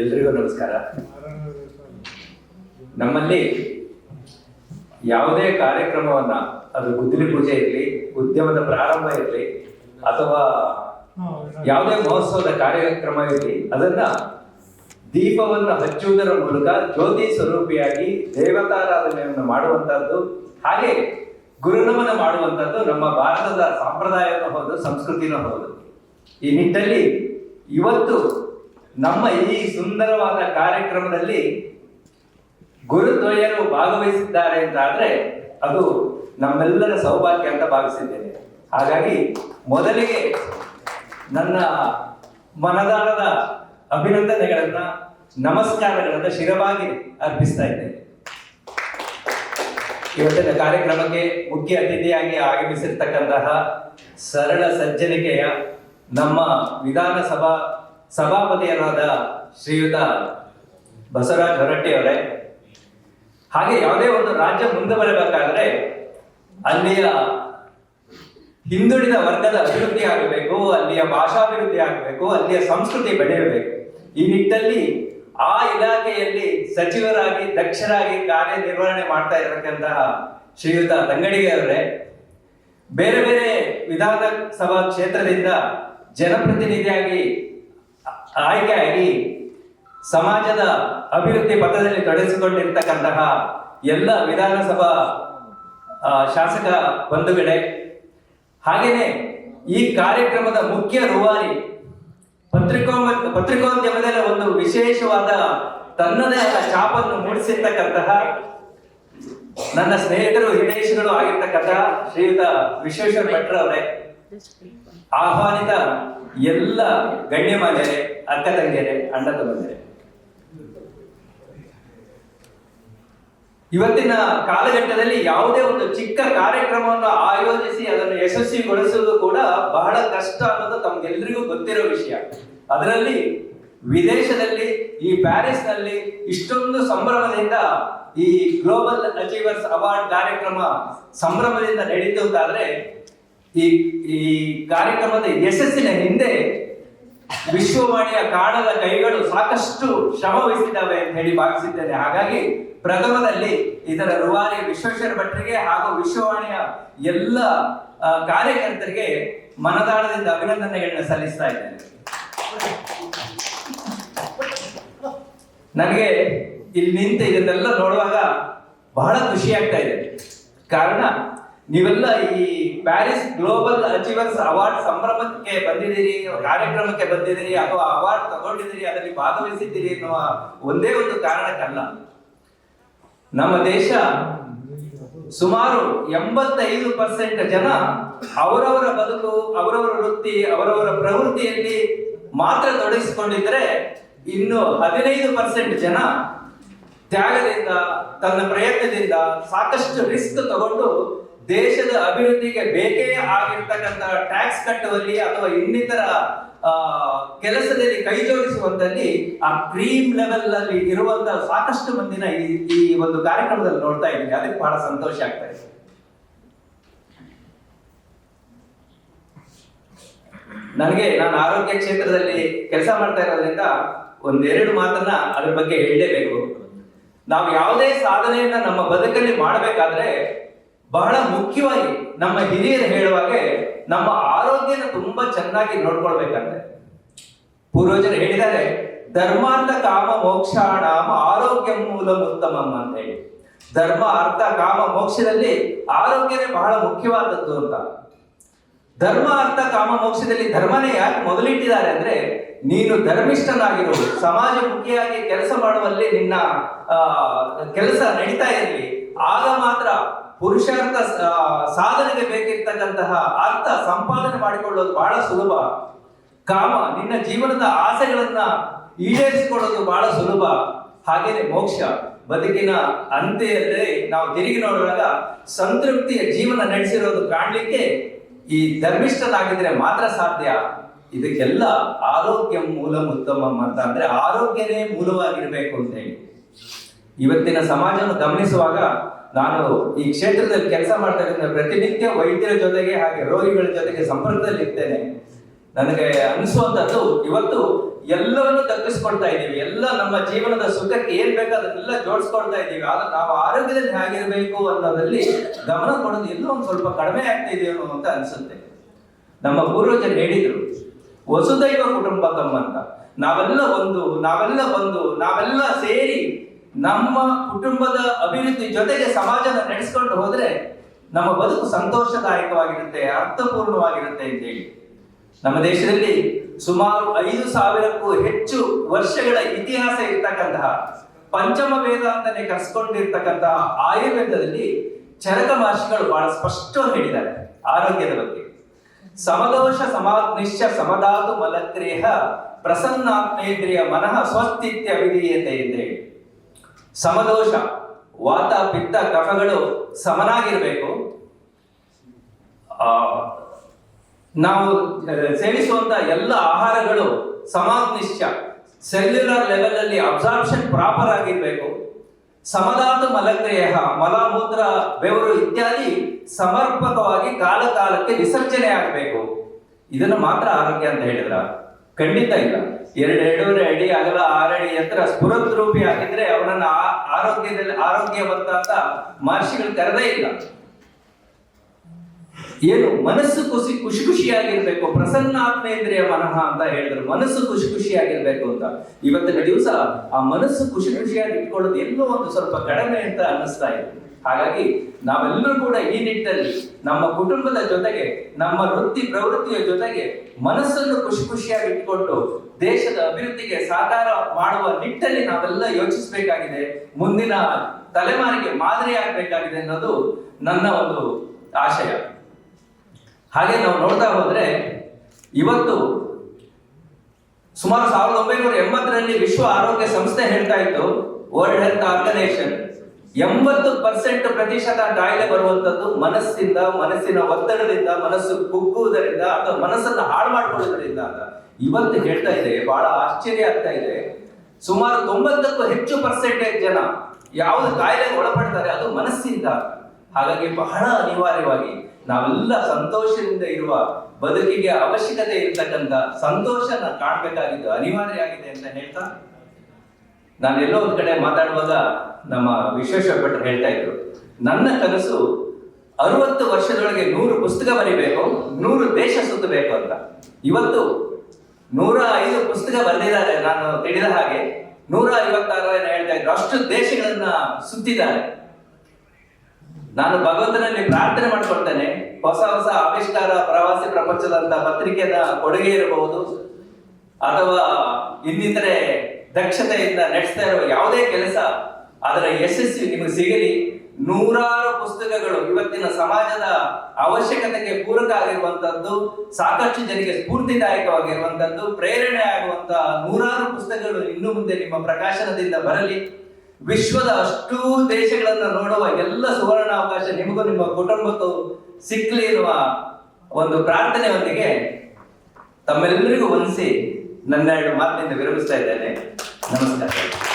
ಎಲ್ರಿಗೂ ನಮಸ್ಕಾರ. ನಮ್ಮಲ್ಲಿ ಯಾವುದೇ ಕಾರ್ಯಕ್ರಮವನ್ನ, ಅದು ಗುದ್ದಲಿ ಪೂಜೆ ಇರಲಿ, ಉದ್ಯಮದ ಪ್ರಾರಂಭ ಇರಲಿ, ಅಥವಾ ಯಾವುದೇ ಮಹೋತ್ಸವದ ಕಾರ್ಯಕ್ರಮ ಇರಲಿ, ಅದನ್ನ ದೀಪವನ್ನು ಹಚ್ಚುವುದರ ಮೂಲಕ ಜ್ಯೋತಿ ಸ್ವರೂಪಿಯಾಗಿ ದೇವತಾರಾಧನೆಯನ್ನು ಮಾಡುವಂತಹದ್ದು, ಹಾಗೆ ಗುರುನಮನ ಮಾಡುವಂತಹದ್ದು ನಮ್ಮ ಭಾರತದ ಸಂಪ್ರದಾಯನೂ ಹೌದು, ಸಂಸ್ಕೃತಿನೂ ಹೌದು. ಈ ನಿಟ್ಟಲ್ಲಿ ಇವತ್ತು ನಮ್ಮ ಈ ಸುಂದರವಾದ ಕಾರ್ಯಕ್ರಮದಲ್ಲಿ ಗುರುದ್ವಯರು ಭಾಗವಹಿಸಿದ್ದಾರೆ ಅಂತ ಆದ್ರೆ ಅದು ನಮ್ಮೆಲ್ಲರ ಸೌಭಾಗ್ಯ ಅಂತ ಭಾವಿಸಿದ್ದೇನೆ. ಹಾಗಾಗಿ ಮೊದಲಿಗೆ ನನ್ನ ಮನದಾಳದ ಅಭಿನಂದನೆಗಳನ್ನ, ನಮಸ್ಕಾರಗಳನ್ನ ಶಿರವಾಗಿ ಅರ್ಪಿಸ್ತಾ ಇದ್ದೇನೆ. ಇವತ್ತಿನ ಕಾರ್ಯಕ್ರಮಕ್ಕೆ ಮುಖ್ಯ ಅತಿಥಿಯಾಗಿ ಆಗಮಿಸಿರ್ತಕ್ಕಂತಹ ಸರಳ ಸಜ್ಜನಿಕೆಯ ನಮ್ಮ ವಿಧಾನಸಭಾ ಸಭಾಪತಿಯರಾದ ಶ್ರೀಯುತ ಬಸವರಾಜ್ ಹೊರಟ್ಟಿ ಅವರೇ ಹಾಗೆ ಯಾವುದೇ ಒಂದು ರಾಜ್ಯ ಮುಂದೆ ಬರಬೇಕಾದ್ರೆ ಅಲ್ಲಿಯ ಹಿಂದುಳಿದ ವರ್ಗದ ಅಭಿವೃದ್ಧಿ ಆಗಬೇಕು, ಅಲ್ಲಿಯ ಭಾಷಾಭಿವೃದ್ಧಿ ಆಗಬೇಕು, ಅಲ್ಲಿಯ ಸಂಸ್ಕೃತಿ ಬೆಳೆಯಬೇಕು. ಈ ನಿಟ್ಟಲ್ಲಿ ಆ ಇಲಾಖೆಯಲ್ಲಿ ಸಚಿವರಾಗಿ, ದಕ್ಷರಾಗಿ ಕಾರ್ಯನಿರ್ವಹಣೆ ಮಾಡ್ತಾ ಇರತಕ್ಕಂತಹ ಶ್ರೀಯುತ ತಂಗಡಿಗೆ ಅವರೇ ಬೇರೆ ಬೇರೆ ವಿಧಾನಸಭಾ ಕ್ಷೇತ್ರದಿಂದ ಜನಪ್ರತಿನಿಧಿಯಾಗಿ ಆಯ್ಕೆಯಾಗಿ ಸಮಾಜದ ಅಭಿವೃದ್ಧಿ ಪಥದಲ್ಲಿ ತೊಡಗಿಸಿಕೊಂಡಿರ್ತಕ್ಕಂತಹ ಎಲ್ಲ ವಿಧಾನಸಭಾ ಶಾಸಕ ಬಂಧುಗಳೇ, ಹಾಗೆಯೇ ಈ ಕಾರ್ಯಕ್ರಮದ ಮುಖ್ಯ ರೂವಾರಿ ಪತ್ರಿಕೋ ಪತ್ರಿಕೋದ್ಯಮದಲ್ಲಿ ಒಂದು ವಿಶೇಷವಾದ ತನ್ನದೇ ಆದ ಛಾಪನ್ನು ಮೂಡಿಸಿರ್ತಕ್ಕಂತಹ ನನ್ನ ಸ್ನೇಹಿತರು ಹಿತೈಷಿಗಳು ಆಗಿರ್ತಕ್ಕಂತಹ ಶ್ರೀಯುತ ವಿಶ್ವೇಶ್ವರ ಭಟ್ರ ಅವರೇ. ಆಹ್ವಾನಿತ ಎಲ್ಲ ಗಣ್ಯಮಾನ್ಯರೇ, ಅಕ್ಕ ತಂಗಿಯರೇ, ಅಣ್ಣ ಇವತ್ತಿನ ಕಾಲಘಟ್ಟದಲ್ಲಿ ಯಾವುದೇ ಒಂದು ಚಿಕ್ಕ ಕಾರ್ಯಕ್ರಮವನ್ನು ಆಯೋಜಿಸಿ ಅದನ್ನು ಯಶಸ್ವಿಗೊಳಿಸುವುದು ಕೂಡ ಬಹಳ ಕಷ್ಟ ಅನ್ನೋದು ತಮ್ಗೆಲ್ರಿಗೂ ಗೊತ್ತಿರೋ ವಿಷಯ. ಅದರಲ್ಲಿ ವಿದೇಶದಲ್ಲಿ, ಈ ಪ್ಯಾರಿಸ್ನಲ್ಲಿ ಇಷ್ಟೊಂದು ಸಂಭ್ರಮದಿಂದ ಈ ಗ್ಲೋಬಲ್ ಅಚೀವರ್ಸ್ ಅವಾರ್ಡ್ ಕಾರ್ಯಕ್ರಮ ಸಂಭ್ರಮದಿಂದ ನಡೀತು ಅಂತಾದ್ರೆ ಈ ಈ ಕಾರ್ಯಕ್ರಮದ ಯಶಸ್ಸಿನ ಹಿಂದೆ ವಿಶ್ವವಾಣಿಯ ಕಾಣದ ಕೈಗಳು ಸಾಕಷ್ಟು ಶ್ರಮ ವಹಿಸಿದ್ದಾವೆ ಅಂತ ಹೇಳಿ ಭಾವಿಸಿದ್ದೇನೆ. ಹಾಗಾಗಿ ಪ್ರಥಮದಲ್ಲಿ ಇದರ ರೂವಾರಿ ವಿಶ್ವೇಶ್ವರ ಭಟ್ರಿಗೆ ಹಾಗೂ ವಿಶ್ವವಾಣಿಯ ಎಲ್ಲ ಕಾರ್ಯಕರ್ತರಿಗೆ ಮನದಾಳದಿಂದ ಅಭಿನಂದನೆಗಳನ್ನ ಸಲ್ಲಿಸ್ತಾ ಇದ್ದೇನೆ. ನನಗೆ ಇಲ್ಲಿ ನಿಂತು ಇದನ್ನೆಲ್ಲ ನೋಡುವಾಗ ಬಹಳ ಖುಷಿ ಆಗ್ತಾ ಇದೆ. ಕಾರಣ ನೀವೆಲ್ಲ ಈ ಪ್ಯಾರಿಸ್ ಗ್ಲೋಬಲ್ ಅಚೀವರ್ಸ್ ಅವಾರ್ಡ್ ಸಂಭ್ರಮಕ್ಕೆ ಬಂದಿದ್ದೀರಿ, ಕಾರ್ಯಕ್ರಮಕ್ಕೆ ಬಂದಿದ್ದೀರಿ, ಅಥವಾ ಅವಾರ್ಡ್ ತಗೊಂಡಿದ್ದೀರಿ, ಅದರಲ್ಲಿ ಭಾಗವಹಿಸಿದ್ದೀರಿ ಅನ್ನುವ ಒಂದೇ ಒಂದು ಕಾರಣಕ್ಕಲ್ಲ. ನಮ್ಮ ದೇಶ ಸುಮಾರು ಎಂಬತ್ತೈದು ಪರ್ಸೆಂಟ್ ಜನ ಅವರವರ ಬದುಕು, ಅವರವರ ವೃತ್ತಿ, ಅವರವರ ಪ್ರವೃತ್ತಿಯಲ್ಲಿ ಮಾತ್ರ ತೊಡಗಿಸಿಕೊಂಡಿದ್ರೆ ಇನ್ನು ಹದಿನೈದು ಪರ್ಸೆಂಟ್ ಜನ ತ್ಯಾಗದಿಂದ, ತನ್ನ ಪ್ರಯತ್ನದಿಂದ ಸಾಕಷ್ಟು ರಿಸ್ಕ್ ತಗೊಂಡು ದೇಶದ ಅಭಿವೃದ್ಧಿಗೆ ಬೇಕೇ ಆಗಿರ್ತಕ್ಕಂಥ ಟ್ಯಾಕ್ಸ್ ಕಟ್ಟುವಲ್ಲಿ ಅಥವಾ ಇನ್ನಿತರ ಕೆಲಸದಲ್ಲಿ ಕೈ ಜೋಡಿಸುವಂತಲ್ಲಿ ಆ ಕ್ರೀಮ್ ಲೆವೆಲ್ ಅಲ್ಲಿ ಇರುವಂತ ಸಾಕಷ್ಟು ಮಂದಿನ ಈ ಈ ಒಂದು ಕಾರ್ಯಕ್ರಮದಲ್ಲಿ ನೋಡ್ತಾ ಇದ್ದೀನಿ. ಅದಕ್ಕೆ ಬಹಳ ಸಂತೋಷ ಆಗ್ತಾ ಇದೆ. ನನಗೆ ನಾನು ಆರೋಗ್ಯ ಕ್ಷೇತ್ರದಲ್ಲಿ ಕೆಲಸ ಮಾಡ್ತಾ ಇರೋದ್ರಿಂದ ಒಂದೆರಡು ಮಾತನ್ನ ಅದ್ರ ಬಗ್ಗೆ ಹೇಳಲೇಬೇಕು. ನಾವು ಯಾವುದೇ ಸಾಧನೆಯನ್ನ ನಮ್ಮ ಬದುಕಲ್ಲಿ ಮಾಡಬೇಕಾದ್ರೆ ಬಹಳ ಮುಖ್ಯವಾಗಿ ನಮ್ಮ ಹಿರಿಯರು ಹೇಳುವಾಗೆ ನಮ್ಮ ಆರೋಗ್ಯನ ತುಂಬಾ ಚೆನ್ನಾಗಿ ನೋಡ್ಕೊಳ್ಬೇಕಂತೆ. ಪೂರ್ವಜರು ಹೇಳಿದ್ದಾರೆ, ಧರ್ಮಾರ್ಥ ಕಾಮ ಮೋಕ್ಷಾಣಾಮ ಆರೋಗ್ಯ ಮೂಲ ಉತ್ತಮಂ ಅಂತ ಹೇಳಿ. ಧರ್ಮ, ಅರ್ಥ, ಕಾಮ, ಮೋಕ್ಷದಲ್ಲಿ ಆರೋಗ್ಯನೇ ಬಹಳ ಮುಖ್ಯವಾದದ್ದು ಅಂತ. ಧರ್ಮ, ಅರ್ಥ, ಕಾಮ, ಮೋಕ್ಷದಲ್ಲಿ ಧರ್ಮನೇ ಯಾಕೆ ಮೊದಲಿಟ್ಟಿದ್ದಾರೆ ಅಂದ್ರೆ, ನೀನು ಧರ್ಮಿಷ್ಠನಾಗಿರು, ಸಮಾಜಮುಖಿಯಾಗಿ ಕೆಲಸ ಮಾಡುವಲ್ಲಿ ನಿನ್ನ ಕೆಲಸ ನಡೀತಾ ಇರಲಿ, ಆಗ ಮಾತ್ರ ಪುರುಷಾರ್ಥ ಸಾಧನೆಗೆ ಬೇಕಿರ್ತಕ್ಕಂತಹ ಅರ್ಥ ಸಂಪಾದನೆ ಮಾಡಿಕೊಳ್ಳೋದು ಬಹಳ ಸುಲಭ. ಕಾಮ, ನಿನ್ನ ಜೀವನದ ಆಸೆಗಳನ್ನ ಈಡೇರಿಸಿಕೊಳ್ಳೋದು ಬಹಳ ಸುಲಭ. ಹಾಗೇನೆ ಮೋಕ್ಷ. ಬದುಕಿನ ಅಂತ್ಯದಲ್ಲಿ ನಾವು ತಿರುಗಿ ನೋಡುವಾಗ ಸಂತೃಪ್ತಿಯ ಜೀವನ ನಡೆಸಿರೋದು ಕಾಣಲಿಕ್ಕೆ ಈ ಧರ್ಮಿಷ್ಠನಾಗಿದ್ರೆ ಮಾತ್ರ ಸಾಧ್ಯ. ಇದಕ್ಕೆಲ್ಲ ಆರೋಗ್ಯ ಮೂಲ ಉತ್ತಮ ಅಂತ ಅಂದ್ರೆ ಆರೋಗ್ಯನೇ ಮೂಲವಾಗಿರ್ಬೇಕು ಅಂತ ಹೇಳಿ. ಇವತ್ತಿನ ಸಮಾಜವನ್ನು ಗಮನಿಸುವಾಗ ನಾನು ಈ ಕ್ಷೇತ್ರದಲ್ಲಿ ಕೆಲಸ ಮಾಡ್ತಾ ಪ್ರತಿನಿತ್ಯ ವೈದ್ಯರ ಜೊತೆಗೆ ಹಾಗೆ ರೋಗಿಗಳ ಜೊತೆಗೆ ಸಂಪರ್ಕದಲ್ಲಿ ಇರ್ತೇನೆ. ನನಗೆ ಅನಿಸುವಂತದ್ದು ಇವತ್ತು ಎಲ್ಲವನ್ನು ತಪ್ಪಿಸ್ಕೊಳ್ತಾ ಇದ್ದೀವಿ. ಎಲ್ಲ ನಮ್ಮ ಜೀವನದ ಸುಖಕ್ಕೆ ಏನ್ ಬೇಕೋ ಅದನ್ನೆಲ್ಲ ಜೋಡಿಸ್ಕೊಳ್ತಾ ಇದ್ದೀವಿ. ಆದ್ರೆ ನಾವು ಆರೋಗ್ಯದಲ್ಲಿ ಹೇಗಿರ್ಬೇಕು ಅನ್ನೋದ್ರಲ್ಲಿ ಗಮನ ಕೊಡೋದು ಎಲ್ಲೋ ಒಂದು ಸ್ವಲ್ಪ ಕಡಿಮೆ ಆಗ್ತಾ ಇದೆಯೋ ಅಂತ ಅನ್ಸುತ್ತೆ. ನಮ್ಮ ಪೂರ್ವಜರು ಹೇಳಿದ್ರು, ವಸುದೈವ ಕುಟುಂಬಕಂ ಅಂತ. ನಾವೆಲ್ಲ ಒಂದು, ನಾವೆಲ್ಲ ಬಂದು ನಾವೆಲ್ಲ ಸೇರಿ ನಮ್ಮ ಕುಟುಂಬದ ಅಭಿವೃದ್ಧಿ ಜೊತೆಗೆ ಸಮಾಜನ ನಡೆಸ್ಕೊಂಡು ಹೋದ್ರೆ ನಮ್ಮ ಬದುಕು ಸಂತೋಷದಾಯಕವಾಗಿರುತ್ತೆ, ಅರ್ಥಪೂರ್ಣವಾಗಿರುತ್ತೆ ಅಂತ ಹೇಳಿ. ನಮ್ಮ ದೇಶದಲ್ಲಿ ಸುಮಾರು ಐದು ಸಾವಿರಕ್ಕೂ ಹೆಚ್ಚು ವರ್ಷಗಳ ಇತಿಹಾಸ ಇರ್ತಕ್ಕಂತಹ ಪಂಚಮ ವೇದ ಅಂತಾನೆ ಕರೆಸ್ಕೊಂಡಿರ್ತಕ್ಕಂತಹ ಆಯುರ್ವೇದದಲ್ಲಿ ಚರಕ ಮಹರ್ಷಿಗಳು ಬಹಳ ಸ್ಪಷ್ಟವಾಗಿ ಹೇಳಿದ್ದಾರೆ ಆರೋಗ್ಯದ ಬಗ್ಗೆ. ಸಮದೋಷ ಸಮಾಗ್ನಿಶ್ಚ ಸಮಧಾತು ಮಲಕ್ರೇಹ ಪ್ರಸನ್ನಾತ್ಮೇಂದ್ರಿಯ ಮನಃ ಸ್ವಸ್ಥಿತ್ಯ ವಿಧೀಯತೆ ಅಂತ ಹೇಳಿ. ಸಮದೋಷ, ವಾತ, ಪಿತ್ತ, ಕಫಗಳು ಸಮನಾಗಿರಬೇಕು. ನಾವು ಸೇವಿಸುವಂತ ಎಲ್ಲ ಆಹಾರಗಳು ಸಮಾಗ್ನಿಶ್ಚ ಸೆಲ್ಯುಲರ್ ಲೆವೆಲ್ ಅಲ್ಲಿ ಅಬ್ಸಾರ್ಪ್ಷನ್ ಪ್ರಾಪರ್ ಆಗಿರಬೇಕು. ಸಮಧಾತು ಮಲಕ್ರಿಯ ಮಲಮೂತ್ರ, ಬೆವರು ಇತ್ಯಾದಿ ಸಮರ್ಪಕವಾಗಿ ಕಾಲ ಕಾಲಕ್ಕೆ ವಿಸರ್ಜನೆ ಆಗಬೇಕು ಇದನ್ನು ಮಾತ್ರ ಆರೋಗ್ಯ ಅಂತ ಹೇಳಿದ್ರ? ಖಂಡಿತ ಇಲ್ಲ. ಎರಡು ಎರಡೂವರೆ ಅಡಿ ಅಗಲ ಆರಡಿ ಎತ್ತರ ಸ್ಫುರದ್ರೂಪಿ ಆಗಿದ್ರೆ ಅವನನ್ನ ಆರೋಗ್ಯದಲ್ಲಿ ಆರೋಗ್ಯವಂತ ಅಂತ ಮಹರ್ಷಿಗಳು ಕರೆದೇ ಇಲ್ಲ. ಏನು, ಮನಸ್ಸು ಖುಷಿ ಖುಷಿ ಖುಷಿಯಾಗಿರ್ಬೇಕು ಪ್ರಸನ್ನಾತ್ಮೇಂದ್ರಿಯ ಮನಃ ಅಂತ ಹೇಳಿದ್ರು, ಮನಸ್ಸು ಖುಷಿ ಖುಷಿಯಾಗಿರ್ಬೇಕು ಅಂತ. ಇವತ್ತಿನ ದಿವಸ ಆ ಮನಸ್ಸು ಖುಷಿ ಖುಷಿಯಾಗಿ ಇಟ್ಕೊಳ್ಳೋದು ಎಲ್ಲೋ ಒಂದು ಸ್ವಲ್ಪ ಕಡಿಮೆ ಅಂತ ಅನ್ನಿಸ್ತಾ ಇದೆ. ಹಾಗಾಗಿ ನಾವೆಲ್ಲರೂ ಕೂಡ ಈ ನಿಟ್ಟಿನಲ್ಲಿ ನಮ್ಮ ಕುಟುಂಬದ ಜೊತೆಗೆ, ನಮ್ಮ ವೃತ್ತಿ ಪ್ರವೃತ್ತಿಯ ಜೊತೆಗೆ ಮನಸ್ಸನ್ನು ಖುಷಿ ಖುಷಿಯಾಗಿ ಇಟ್ಕೊಂಡು ದೇಶದ ಅಭಿವೃದ್ಧಿಗೆ ಸಾಕಾರ ಮಾಡುವ ನಿಟ್ಟಲ್ಲಿ ನಾವೆಲ್ಲ ಯೋಚಿಸಬೇಕಾಗಿದೆ. ಮುಂದಿನ ತಲೆಮಾರಿಗೆ ಮಾದರಿ ಆಗ್ಬೇಕಾಗಿದೆ ಅನ್ನೋದು ನನ್ನ ಒಂದು ಆಶಯ. ಹಾಗೆ ನಾವು ನೋಡ್ತಾ ಹೋದ್ರೆ ಇವತ್ತು ಸುಮಾರು ಸಾವಿರದ ಒಂಬೈನೂರ ಎಂಬತ್ತರಲ್ಲಿ ವಿಶ್ವ ಆರೋಗ್ಯ ಸಂಸ್ಥೆ ಹೇಳ್ತಾ ಇತ್ತು ವರ್ಲ್ಡ್ ಹೆಲ್ತ್ ಆರ್ಗನೈಸೇಷನ್ ಎಂಬತ್ತು ಪರ್ಸೆಂಟ್ ಪ್ರತಿಶತ ಕಾಯಿಲೆ ಬರುವಂತದ್ದು ಮನಸ್ಸಿಂದ, ಮನಸ್ಸಿನ ಒತ್ತಡದಿಂದ, ಮನಸ್ಸು ಕುಗ್ಗುವುದರಿಂದ ಅಥವಾ ಮನಸ್ಸನ್ನ ಹಾಳು ಮಾಡಿಕೊಳ್ಳುವುದರಿಂದ ಅಂತ. ಇವತ್ತು ಹೇಳ್ತಾ ಇದೆ, ಬಹಳ ಆಶ್ಚರ್ಯ ಆಗ್ತಾ ಇದೆ. ಸುಮಾರು ತೊಂಬತ್ತಕ್ಕೂ ಹೆಚ್ಚು ಪರ್ಸೆಂಟೇಜ್ ಜನ ಯಾವುದು ಕಾಯಿಲೆಗೆ ಒಳಪಡ್ತಾರೆ ಅದು ಮನಸ್ಸಿಂದ. ಹಾಗಾಗಿ ಬಹಳ ಅನಿವಾರ್ಯವಾಗಿ ನಾವೆಲ್ಲ ಸಂತೋಷದಿಂದ ಇರುವ ಬದುಕಿಗೆ ಅವಶ್ಯಕತೆ ಇರ್ತಕ್ಕಂಥ ಸಂತೋಷನ ಕಾಣಬೇಕಾಗಿದ್ದು ಅನಿವಾರ್ಯ ಆಗಿದೆ ಅಂತ ಹೇಳ್ತಾ ನಾನು ಎಲ್ಲೋ ಒಂದ್ ಕಡೆ ಮಾತಾಡುವಾಗ ನಮ್ಮ ವಿಶ್ವೇಶ್ವರ ಭಟ್ರು ಹೇಳ್ತಾ ಇದ್ರು, ನನ್ನ ಕನಸು ಅರವತ್ತು ವರ್ಷದೊಳಗೆ ನೂರು ಪುಸ್ತಕ ಬರೀಬೇಕು, ನೂರು ದೇಶ ಸುತ್ತಬೇಕು ಅಂತ. ಇವತ್ತು ನೂರ ಐದು ಪುಸ್ತಕ ಬರೆದಿದ್ದಾರೆ, ನಾನು ತಿಳಿದ ಹಾಗೆ ನೂರ ಐವತ್ತಾರು ಹೇಳ್ತಾ ಇದ್ರು, ಅಷ್ಟು ದೇಶಗಳನ್ನ ಸುತ್ತಿದ್ದಾರೆ. ನಾನು ಭಗವಂತನಲ್ಲಿ ಪ್ರಾರ್ಥನೆ ಮಾಡ್ಕೊಳ್ತೇನೆ, ಹೊಸ ಹೊಸ ಆವಿಷ್ಕಾರ, ಪ್ರವಾಸಿ ಪ್ರಪಂಚದಂತ ಪತ್ರಿಕೆಯ ಕೊಡುಗೆ ಇರಬಹುದು, ಅಥವಾ ಇನ್ನಿತರೆ ದಕ್ಷತೆಯಿಂದ ನಡೆಸ್ತಾ ಇರುವ ಯಾವುದೇ ಕೆಲಸ, ಅದರ ಯಶಸ್ವಿ ನಿಮಗೆ ಸಿಗಲಿ. ನೂರಾರು ಪುಸ್ತಕಗಳು ಇವತ್ತಿನ ಸಮಾಜದ ಅವಶ್ಯಕತೆಗೆ ಪೂರಕ ಆಗಿರುವಂತದ್ದು, ಸಾಕಷ್ಟು ಜನರಿಗೆ ಸ್ಫೂರ್ತಿದಾಯಕವಾಗಿರುವಂತದ್ದು, ಪ್ರೇರಣೆ ಆಗುವಂತಹ ನೂರಾರು ಪುಸ್ತಕಗಳು ಇನ್ನು ಮುಂದೆ ನಿಮ್ಮ ಪ್ರಕಾಶನದಿಂದ ಬರಲಿ. ವಿಶ್ವದ ಅಷ್ಟೂ ದೇಶಗಳನ್ನ ನೋಡುವ ಎಲ್ಲ ಸುವರ್ಣ ಅವಕಾಶ ನಿಮಗೂ ನಿಮ್ಮ ಕುಟುಂಬಕ್ಕೂ ಸಿಕ್ಕಲಿ ಎನ್ನುವ ಒಂದು ಪ್ರಾರ್ಥನೆಯೊಂದಿಗೆ ತಮ್ಮೆಲ್ಲರಿಗೂ ವಂದಿಸಿ. ನನ್ನ ಎರಡು ಮಾತಿನಿಂದ ವಿರಮಿಸ್ತಾ ಇದ್ದೇನೆ. ನಮಸ್ಕಾರ.